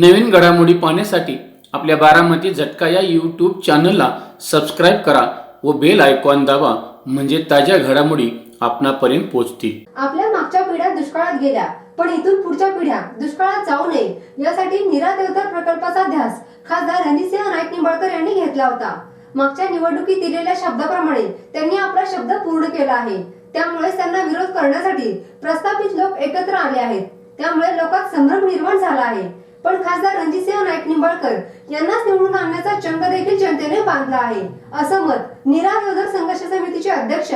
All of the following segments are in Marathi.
नवीन घडामोडी पाहण्यासाठी आपल्या बारामती झटका या यूट्यूब चॅनलला सबस्क्राईब करा व बेल आयकॉन दाबा म्हणजे ताज्या घडामोडी आपणापर्यंत पोहोचतील. आपल्या मागच्या पिढ्या दुष्काळात गेल्या पण इथून पुढच्या पिढ्या दुष्काळात जाऊ नये यासाठी निरा देवतर प्रकल्पाचा ध्यास खासदार हनीसिंह नाईक निंबाळकर यांनी घेतला होता. मागच्या निवडणुकीत दिलेल्या शब्दाप्रमाणे त्यांनी आपला शब्द पूर्ण केला आहे. त्यामुळे त्यांना विरोध करण्यासाठी प्रस्थापित लोक एकत्र आले आहेत. त्यामुळे लोकात संभ्रम निर्माण झाला आहे. पण खासदार रणजितसिंह नाईक निंबाळकर यांनाच निवडून आणण्याचा चंग देखील जनतेने बांधला आहे. असं मत निरा संघर्ष समितीचे अध्यक्ष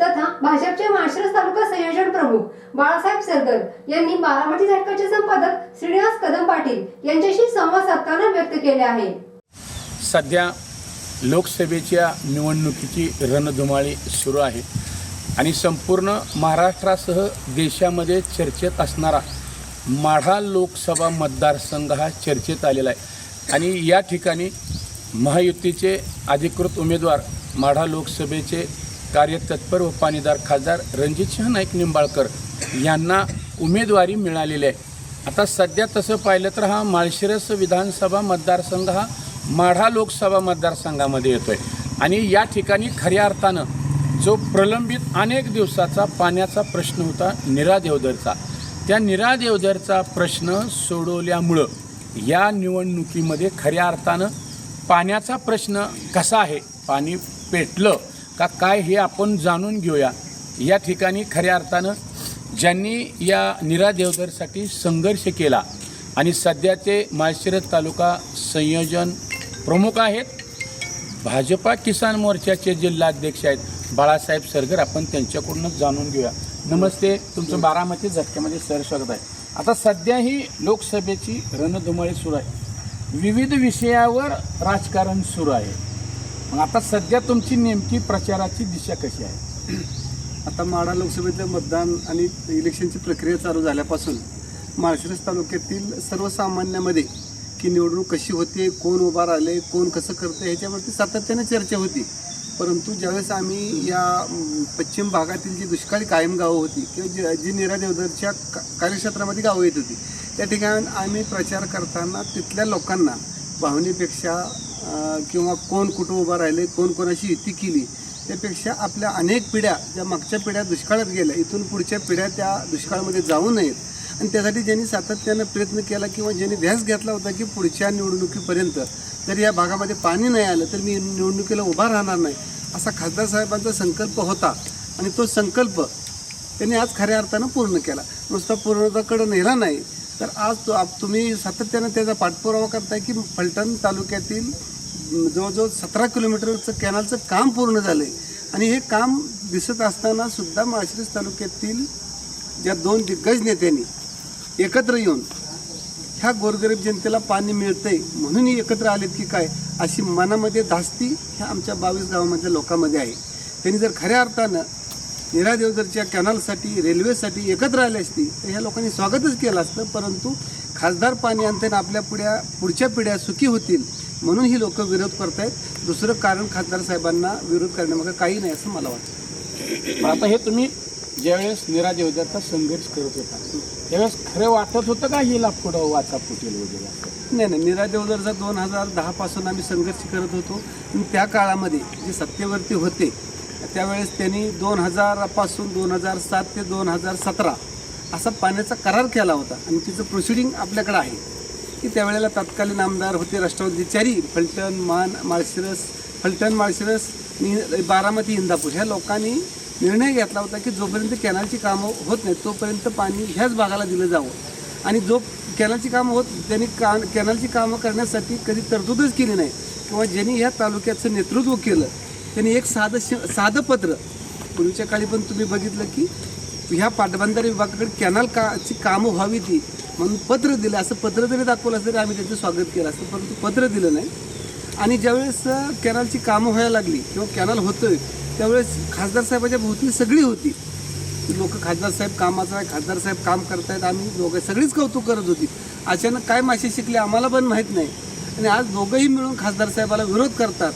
तथा भाजपचे माळशिरस तालुका संयोजन प्रमुख बाळासाहेब सरगर यांनी बारामती झटकाचे संपादक श्रीनिवास कदम पाटील यांच्याशी संवाद साधताना व्यक्त केले आहे. सध्या लोकसभेच्या निवडणुकीची रणधुमाळी सुरू आहे आणि संपूर्ण महाराष्ट्रासह देशामध्ये चर्चेत असणारा माढा लोकसभा मतदारसंघ हा चर्चेत आलेला आहे. आणि या ठिकाणी महायुतीचे अधिकृत उमेदवार माढा लोकसभेचे कार्यतत्पर व पाणीदार खासदार रणजितसिंह नाईक निंबाळकर यांना उमेदवारी मिळालेली आहे. आता सध्या तसं पाहिलं तर हा माळशिरस विधानसभा मतदारसंघ हा माढा लोकसभा मतदारसंघामध्ये येतो आहे आणि या ठिकाणी खऱ्या अर्थानं जो प्रलंबित अनेक दिवसाचा पाण्याचा प्रश्न होता निरा देवदरचा. त्या निरादेवदरचा प्रश्न सोडवल्यामुळं या निवडणुकीमध्ये खऱ्या अर्थानं पाण्याचा प्रश्न कसा आहे? पाणी पेटलं का काय हे आपण जाणून घेऊया. या ठिकाणी खऱ्या अर्थानं ज्यांनी या निरादेवदरसाठी संघर्ष केला आणि सध्याचे माळशिरस तालुका संयोजन प्रमुख आहेत. भाजपा किसान मोर्चाचे जिल्हाध्यक्ष आहेत. बाळासाहेब सरगर आपण त्यांच्याकडूनच जाणून घेऊया. नमस्ते तुमचं बारामती झटक्यामध्ये सर स्वागत आहे. आता सध्या ही लोकसभेची रणधुमाळी सुरू आहे. विविध विषयावर राजकारण सुरू आहे. मग आता सध्या तुमची नेमकी प्रचाराची दिशा कशी आहे? आता माडा लोकसभेचं मतदान आणि इलेक्शनची प्रक्रिया चालू झाल्यापासून माळशिरस तालुक्यातील सर्वसामान्यामध्ये की निवडणूक कशी होते कोण उभा राहिले कोण कसं करतं ह्याच्यावरती सातत्याने चर्चा होती. परंतु ज्यावेळेस आम्ही या पश्चिम भागातील जी दुष्काळी कायम गावं होती किंवा जी जी निरा देवदरच्या का- कार्यक्षेत्रामध्ये गावं येत होती त्या ठिकाणी आम्ही प्रचार करताना तिथल्या लोकांना भावनेपेक्षा किंवा कोण कुठं उभं राहिले कोण कोणाशी युती केली त्यापेक्षा आपल्या अनेक पिढ्या ज्या मागच्या पिढ्या दुष्काळात गेल्या इथून पुढच्या पिढ्या त्या दुष्काळामध्ये जाऊ नयेत. आणि त्यासाठी ज्यांनी सातत्यानं प्रयत्न केला किंवा ज्यांनी ध्यास घेतला होता की पुढच्या निवडणुकीपर्यंत जर या भागामध्ये पाणी नाही आलं तर मी निवडणुकीला उभा राहणार नाही असा खासदार साहेबांचा संकल्प होता. आणि तो संकल्प त्यांनी आज खऱ्या अर्थानं पूर्ण केला. नुसता पूर्णताकडं नेला नाही तर आज तो आप तुम्ही सातत्यानं त्याचा पाठपुरावा करताय की फलटण तालुक्यातील जवळजवळ सतरा किलोमीटरचं कॅनलचं काम पूर्ण झालं आहे आणि हे काम दिसत असताना सुद्धा माळशिरस तालुक्यातील ज्या दोन दिग्गज नेत्यांनी एकत्र येऊन ह्या गोरगरीब जनतेला पाणी मिळतंय म्हणून एकत्र आलेत की काय अशी मनामध्ये धास्ती ह्या आमच्या बावीस गावामधल्या लोकांमध्ये आहे. त्यांनी जर खऱ्या अर्थानं निरा देवदरच्या कॅनलसाठी रेल्वेसाठी एकत्र आले असती तर ह्या लोकांनी स्वागतच केलं असतं परंतु खासदार पाणी आणताना आपल्या पुढ्या पुढच्या पिढ्या सुखी होतील म्हणून ही लोक विरोध करतायत. दुसरं कारण खासदार साहेबांना विरोध करण्यामागं काही नाही असं मला वाटतं. आता हे तुम्ही ज्यावेळेस निरा देवदरचा संघर्ष करत होता त्यावेळेस खरं वाटत होतं का ही पुढं वाचा फुटेल वगैरे असं? नाही नाही निरा देवदरचा दोन हजार दहापासून आम्ही संघर्ष करत होतो. आणि त्या काळामध्ये जे सत्तेवरती होते त्यावेळेस त्यांनी दोन हजारापासून दोन हजार सात ते दोन हजार सतरा असा पाण्याचा करार केला होता. आणि तिचं प्रोसिडिंग आपल्याकडं आहे. की त्यावेळेला तत्कालीन आमदार होते राष्ट्रवादी चारी फलटण मान माळशिरस फलटण माळशिरस बारामती इंदापूर. ह्या लोकांनी निर्णय घेतला होता की जोपर्यंत कॅनलची कामं होत नाहीत तोपर्यंत पाणी ह्याच भागाला दिलं जावं. आणि जो कॅनलची कामं होत त्यांनी का कॅनलची कामं करण्यासाठी कधी तरतूदच केली नाही. किंवा ज्यांनी ह्या तालुक्याचं नेतृत्व केलं त्यांनी एक साधं श साधं पत्र पूर्वीच्या काळी पण तुम्ही बघितलं की ह्या पाटबंधारे विभागाकडे कॅनल काची कामं व्हावी ती म्हणून पत्र दिलं. असं पत्र जरी दाखवलं असतं तरी आम्ही त्याचं स्वागत केलं असतं परंतु पत्र दिलं नाही. आणि ज्यावेळेस कॅनलची कामं व्हायला लागली किंवा कॅनल होतोय त्यावेळेस खासदार साहेबाच्या भोवती सगळी होती. लोक खासदार साहेब कामाचं आहे खासदार साहेब काम करतायत आम्ही दोघं सगळीच कौतुक करत होती. अचानक काय मासे शिकले आम्हाला पण माहीत नाही. आणि आज दोघंही मिळून खासदार साहेबाला विरोध करतात.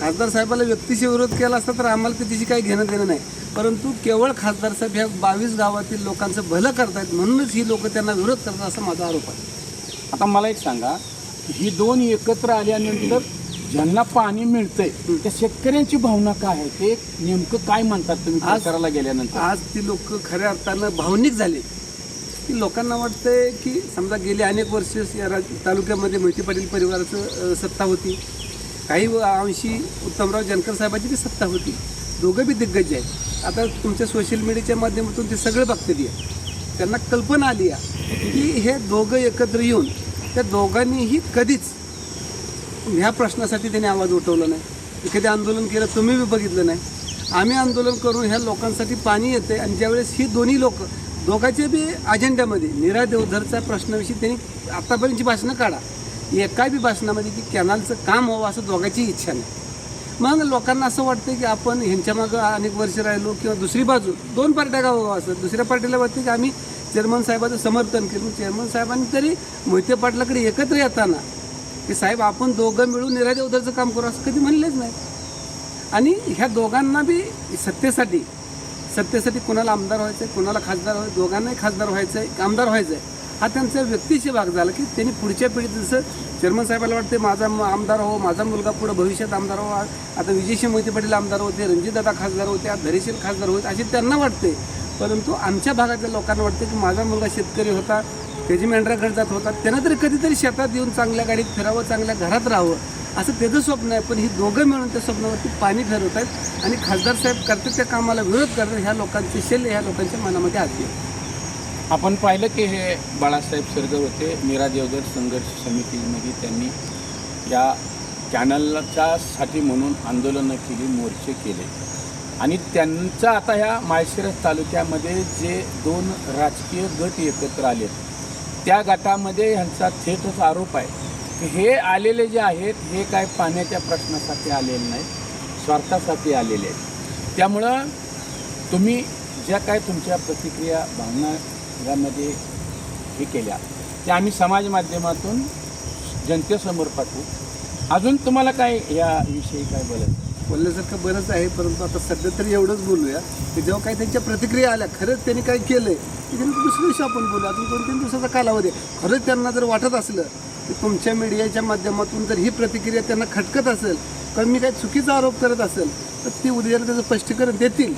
खासदार साहेबाला व्यक्तीशी विरोध केला असता तर आम्हाला त्याची काही घेणं देणं नाही. परंतु केवळ खासदार साहेब ह्या बावीस गावातील लोकांचं भलं करतायत म्हणूनच ही लोक त्यांना विरोध करतात असा माझा आरोप आहे. आता मला एक सांगा ही दोन एकत्र आल्यानंतर ज्यांना पाणी मिळतंय त्या शेतकऱ्यांची भावना काय आहे? ते नेमकं काय म्हणतात तुम्ही आज- प्रचाराला गेल्यानंतर? आज ती लोक खऱ्या अर्थानं भावनिक झाले. की लोकांना वाटतंय की समजा गेली अनेक वर्ष या राज तालुक्यामध्ये मोहिते पाटील परिवाराचं अ, सत्ता होती. काही व- अंशी उत्तमराव जानकर साहेबांची बी सत्ता होती. दोघं बी दिग्गज आहेत. आता तुमच्या सोशल मीडियाच्या माध्यमातून ते सगळे बघतात आहे त्यांना कल्पना आली आहे की हे दोघं एकत्र येऊन त्या दोघांनीही कधीच ह्या प्रश्नासाठी त्यांनी आवाज उठवला नाही. एखादं आंदोलन केलं तुम्ही बी बघितलं नाही. आम्ही आंदोलन करून ह्या लोकांसाठी पाणी येते आणि ज्यावेळेस ही दोन्ही लोक दोघांच्या बी अजेंड्यामध्ये निरा देवधरचा प्रश्नाविषयी त्यांनी आत्तापर्यंतची भाषणं काढा. एका बी भाषणामध्ये की कॅनलचं काम व्हावं असं दोघांची इच्छा नाही. मग लोकांना असं वाटतं की आपण ह्यांच्यामागं अनेक वर्ष राहिलो किंवा दुसरी बाजू दोन पार्ट्या का असं. दुसऱ्या पार्टीला वाटतं की आम्ही चेअरमन साहेबाचं समर्थन केलं चेअरमन साहेबांनी तरी मोहिते पाटलाकडे एकत्र येताना की साहेब आपण दोघं मिळून निराजे उदरचं काम करू असं कधी म्हणलेच नाही. आणि ह्या दोघांना बी सत्तेसाठी सत्तेसाठी कोणाला आमदार व्हायचं आहे कोणाला खासदार व्हायचं दोघांनाही खासदार व्हायचं आहे आमदार व्हायचं आहे हा त्यांचा व्यक्तीशी भाग झाला की त्यांनी पुढच्या पिढीत जसं चेअरमन साहेबाला वाटते माझा म- आमदार हो माझा मुलगा पुढं भविष्यात आमदार हो आता विजयशी मोहिते पाटील आमदार होते रणजितदादा खासदार होते आज धैर्यशील खासदार होते असे त्यांना वाटते परंतु आमच्या भागातल्या लोकांना वाटते की माझा मुलगा शेतकरी होता त्याची मेंढराकडे जात होता त्यांना तरी कधीतरी शेतात येऊन चांगल्या गाडीत फिरावं चांगल्या घरात राहावं असं त्याचं स्वप्न आहे. पण ही दोघं मिळून त्या स्वप्नावरती पाणी फिरवत आहेत आणि खासदार साहेब करतात त्या कामाला विरोध करतात ह्या लोकांचे शल्य ह्या लोकांच्या मनामध्ये आली आपण पाहिलं की हे बाळासाहेब सरगर होते. मीरा देवधर संघर्ष समितीमध्ये त्यांनी या चॅनलच्या साठी म्हणून आंदोलनं केली मोर्चे केले. आणि त्यांचा आता ह्या माळशिरस तालुक्यामध्ये जे दोन राजकीय गट एकत्र आले त्या गटामध्ये ह्यांचा थेटच आरोप आहे. की हे आलेले जे आहेत हे काय पाण्याच्या प्रश्नासाठी आलेले नाहीत स्वार्थासाठी आलेले आहेत. त्यामुळं तुम्ही ज्या काय तुमच्या प्रतिक्रिया भावना यामध्ये हे केल्या त्या आम्ही समाज माध्यमातून जनतेसमोर पाठवू. अजून तुम्हाला काय याविषयी काय बोलायचं? बोलण्यासारखं बरंच आहे परंतु आता सध्या तरी एवढंच बोलूया की जेव्हा काही त्यांच्या प्रतिक्रिया आल्या खरंच त्यांनी काय केलं आहे की त्यांनी दुसऱ्या दिवशी आपण बोलू अजून दोन तीन दिवसाचा कालावधी आहे. खरंच त्यांना जर वाटत असलं की तुमच्या मीडियाच्या माध्यमातून जर ही प्रतिक्रिया त्यांना खटकत असेल कारण मी काही चुकीचा आरोप करत असेल तर ती उद्याला त्याचं स्पष्टीकरण देतील.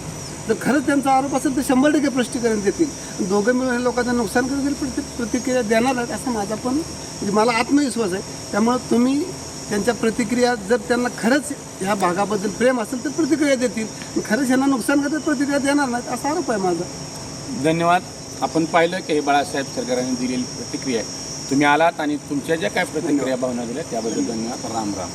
जर खरंच त्यांचा आरोप असेल तर शंभर टक्के स्पष्टीकरण देतील. दोघं मिळून लोकांना लोकांचं नुकसान करतील पण प्रतिक्रिया देणार आहेत असं माझा पण म्हणजे मला आत्मविश्वास आहे. त्यामुळं तुम्ही त्यांच्या प्रतिक्रिया जर त्यांना खरंच ह्या भागाबद्दल प्रेम असेल तर प्रतिक्रिया देतील. खरंच यांना नुकसान करतात प्रतिक्रिया देणार नाहीत असा आरोप आहे माझा. धन्यवाद. आपण पाहिलं की हे बाळासाहेब सरकारांनी दिलेली प्रतिक्रिया आहे. तुम्ही आलात आणि तुमच्या ज्या काय प्रतिक्रिया भावना दिल्या त्याबद्दल धन्यवाद. राम राम.